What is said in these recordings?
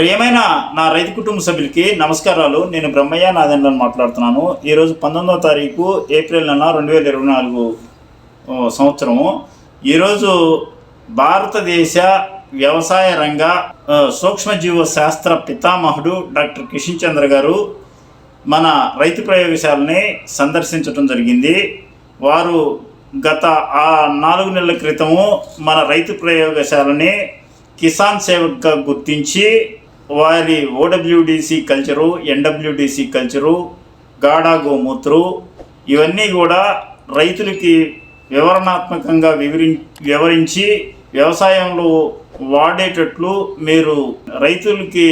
ప్రియమైన నా రైతు కుటుంబ సభ్యులకి నమస్కారాలు. నేను బ్రహ్మయ్య నాదండ్రని మాట్లాడుతున్నాను. ఈరోజు పంతొమ్మిదవ తారీఖు ఏప్రిల్ నెల రెండు వేల ఇరవై నాలుగు సంవత్సరము. ఈరోజు భారతదేశ వ్యవసాయ రంగ సూక్ష్మజీవ శాస్త్ర పితామహుడు డాక్టర్ కిషన్ చంద్ర గారు మన రైతు ప్రయోగశాలని సందర్శించడం జరిగింది. వారు గత ఆ నాలుగు నెలల క్రితము మన రైతు ప్రయోగశాలని కిసాన్ సేవక్గా గుర్తించి వారి ఓడబ్ల్యూడిసి కల్చరు ఎన్డబ్ల్యూడిసి కల్చరు గాడా గోమూత్రు ఇవన్నీ కూడా రైతులకి వివరణాత్మకంగా వివరి వివరించి వ్యవసాయంలో వాడేటట్లు మీరు రైతులకి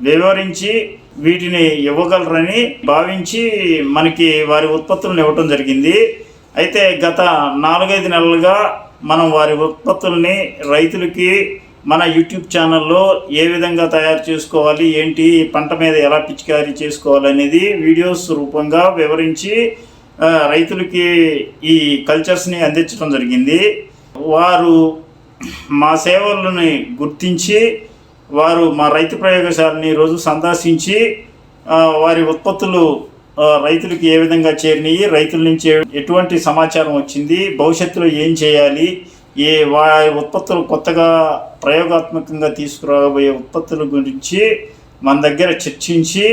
వివరించి వీటిని ఇవ్వగలరని భావించి మనకి వారి ఉత్పత్తులను ఇవ్వటం జరిగింది. అయితే గత నాలుగైదు నెలలుగా మనం వారి ఉత్పత్తుల్ని రైతులకి మన యూట్యూబ్ ఛానల్లో ఏ విధంగా తయారు చేసుకోవాలి ఏంటి పంట మీద ఎలా పిచికారీ చేసుకోవాలనేది వీడియోస్ రూపంగా వివరించి రైతులకి ఈ కల్చర్స్ని అందించడం జరిగింది. వారు మా సేవలను గుర్తించి వారు మా రైతు ప్రయోగశాలని రోజు సందర్శించి వారి ఉత్పత్తులు రైతులకి ఏ విధంగా చేరినాయి రైతుల నుంచి ఎటువంటి సమాచారం వచ్చింది భవిష్యత్తులో ఏం చేయాలి ఏ వారి ఉత్పత్తులు కొత్తగా ప్రయోగాత్మకంగా తీసుకురాబోయే ఉత్పత్తుల గురించి మన దగ్గర చర్చించి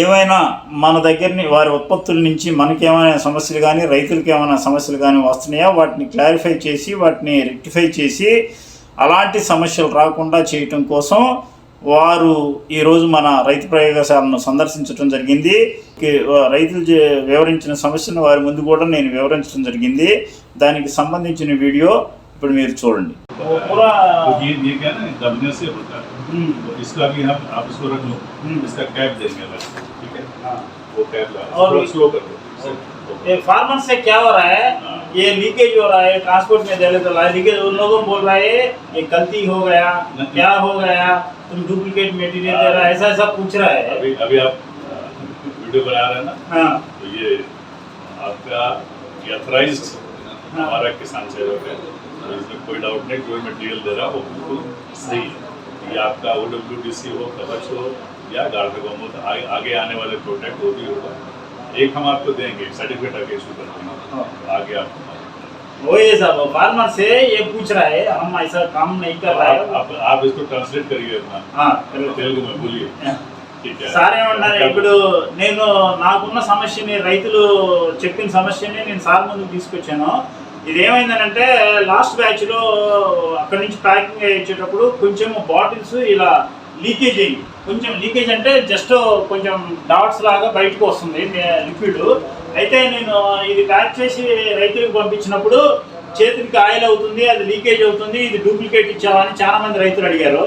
ఏమైనా మన దగ్గరని వారి ఉత్పత్తుల నుంచి మనకి ఏమైనా సమస్యలు కానీ రైతులకి ఏమైనా సమస్యలు కానీ వస్తున్నాయా? వాటిని క్లారిఫై చేసి వాటిని రెక్టిఫై చేసి అలాంటి సమస్యలు రాకుండా చేయటం కోసం వారు ఈరోజు మన రైతు ప్రయోగశాలను సందర్శించడం జరిగింది. రైతులు వివరించిన సమస్యను వారి ముందు కూడా నేను వివరించడం జరిగింది. దానికి సంబంధించిన వీడియో ఇప్పుడు మీరు చూడండి. तो ये ये क्या ना दबने से होता है। तो इसका भी हम आप इसको रख लो। हम्म। इसका कैप देंगे अलग ठीक है? हाँ। वो कैप लगा और स्लो कर दो। ये फार्मर से क्या हो रहा है? हाँ। ये लीकेज हो रहा है ट्रांसपोर्ट में दे तो लीकेज उन लोगों को बोल रहा है ये गलती हो गया क्या हो गया? तुम डुप्लीकेट मटेरियल दे रहा है ऐसा ऐसा पूछ रहा है। अभी अभी आप वीडियो बना रहे हैं ना? हाँ। तो ये आपका अथराइज हाँ। हमारा किसान सेवक है। कोई डाउट नहीं जो मटेरियल दे रहा है वो बिल्कुल सही है ये आपका ओ डब्ल्यू डी सी हो कवच हो या गार्ड गौमूत्र आगे, आगे आने वाले प्रोडक्ट वो भी होगा एक हम आपको देंगे सर्टिफिकेट आगे इशू करते हाँ। हैं आगे आप वही है साहब फार्मर से ये पूछ रहा है हम ऐसा काम नहीं कर रहा आप, है आप, आप इसको ट्रांसलेट करिए अपना हाँ తెలుగు में बोलिए ठीक है సార్ ఏమన్నారు ఇప్పుడు నేను నాకున్న సమస్యని రైతులు చెప్పిన సమస్యని నేను సార్ ముందుకు తీసుకొచ్చాను ఇది ఏమైందనంటే లాస్ట్ బ్యాచ్లో అక్కడ నుంచి ప్యాకింగ్ ఇచ్చేటప్పుడు కొంచెం బాటిల్స్ ఇలా లీకేజ్ అయింది కొంచెం లీకేజ్ అంటే జస్ట్ కొంచెం డాట్స్ లాగా బయటకు వస్తుంది లిక్విడ్. అయితే నేను ఇది ప్యాక్ చేసి రైతులకు పంపించినప్పుడు చేతికి ఆయిల్ అవుతుంది అది లీకేజ్ అవుతుంది ఇది డూప్లికేట్ ఇచ్చామని చాలా మంది రైతులు అడిగారు.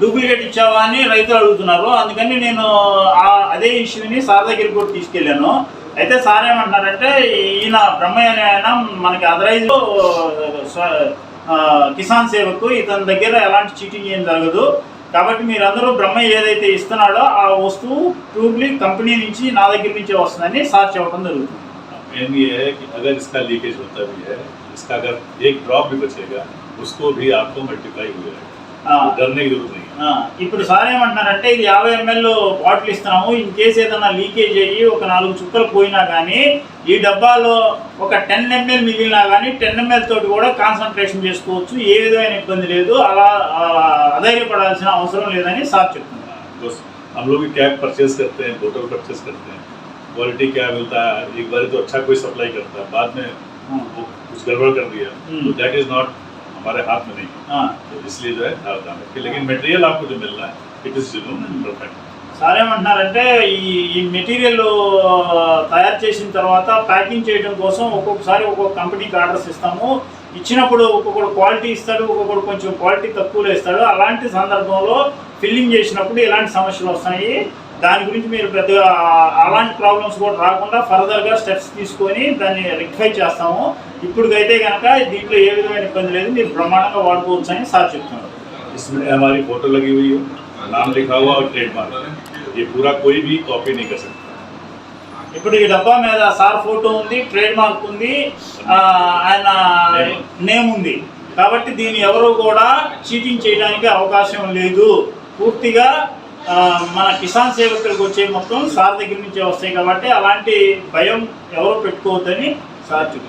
డూప్లికేట్ ఇచ్చావా అని రైతులు అడుగుతున్నారు. అందుకని నేను అదే ఇష్యూని సార్ దగ్గరికి కూడా తీసుకెళ్ళాను. అయితే సార్ ఏమంటున్నారంటే ఈయన బ్రహ్మయ్య అనే ఆయన మనకి అదరైజ్ కిసాన్ సేవకు ఇతని దగ్గర ఎలాంటి చీటింగ్ ఏం జరగదు కాబట్టి మీరందరూ బ్రహ్మయ్య ఏదైతే ఇస్తున్నాడో ఆ వస్తువు ట్రూబ్లీ కంపెనీ నుంచి నా దగ్గర నుంచే వస్తుందని సార్ చెప్పడం జరుగుతుంది मेन ये है कि अगर इसका लीकेज होता भी है इसका अगर एक ड्रॉप भी बचेगा उसको भी आपको मल्टीप्लाई हो जाएगा ఆ, तो डरने की जरूरत नहीं है ఆ, ఇప్పుడు సార్ ఏమంటున్నారంటే ఇది యాభై ఎంఎల్ బాటిల్ ఇస్తున్నాము ఇన్ కేసు ఏదైనా లీకేజ్ అయ్యి ఒక నాలుగు చుక్కలు పోయినా కానీ ఈ డబ్బాలో ఒక టెన్ ఎంఎల్ మిగిలినా కానీ టెన్ ఎంఎల్ తోటి కూడా కాన్సన్ట్రేషన్ చేసుకోవచ్చు ఏ విధమైన ఇబ్బంది లేదు అలా ఆ, అధైర్యపడాల్సిన అవసరం లేదని సార్ చెప్తున్నారు तो हम लोग भी कैप परचेज करते हैं बोतल परचेज करते हैं क्वालिटी क्या मिलता है एक बार तो अच्छा कोई सप्लाई करता है बाद में वो कुछ गड़बड़ कर दिया हम्म। तो दैट इज नॉट हमारे हाथ में नहीं है ఆ, तो इसलिए जो है सावधान रखिए लेकिन मटेरियल आपको जो मिल रहा है it is genuine perfect sir ఏమంటున్నారంటే ఈ ఈ మెటీరియల్ తయారు చేసిన తర్వాత ప్యాకింగ్ చేయడం కోసం ఒక్కొక్కసారి ఒక్కొక్క కంపెనీకి ఆర్డర్స్ ఇస్తాము ఇచ్చినప్పుడు ఒక్కొక్కడు క్వాలిటీ ఇస్తాడు ఒక్కొక్కడు కొంచెం క్వాలిటీ తక్కువలో ఇస్తాడు అలాంటి సందర్భంలో ఫిల్లింగ్ చేసినప్పుడు ఎలాంటి సమస్యలు వస్తాయి దాని గురించి మీరు పెద్దగా అలాంటి ప్రాబ్లమ్స్ కూడా రాకుండా ఫర్దర్గా స్టెప్స్ తీసుకొని దాన్ని రెక్టిఫై చేస్తాము ఇప్పటికైతే కనుక దీంట్లో ఏ విధమైన ఇబ్బంది లేదు మీరు బ్రహ్మాండంగా వాడుకోవచ్చు అని సార్ చెప్తున్నారు इसमें हमारी फोटो लगी हुई है नाम लिखा हुआ और ट्रेडमार्क ये पूरा कोई भी कॉपी नहीं कर सकता ఇప్పుడు ఈ డబ్బా మీద సార్ ఫోటో ఉంది ట్రేడ్ మార్క్ ఉంది ఆ, ఆయన నేమ్ ఉంది కాబట్టి దీన్ని ఎవరు కూడా చీటింగ్ చేయడానికి అవకాశం లేదు పూర్తిగా ఆ, మన కిసాన్ సేవకులకు వచ్చే మొత్తం సార్ దగ్గర నుంచే వస్తాయి కాబట్టి అలాంటి భయం ఎవరు పెట్టుకోవద్దని సార్ యూ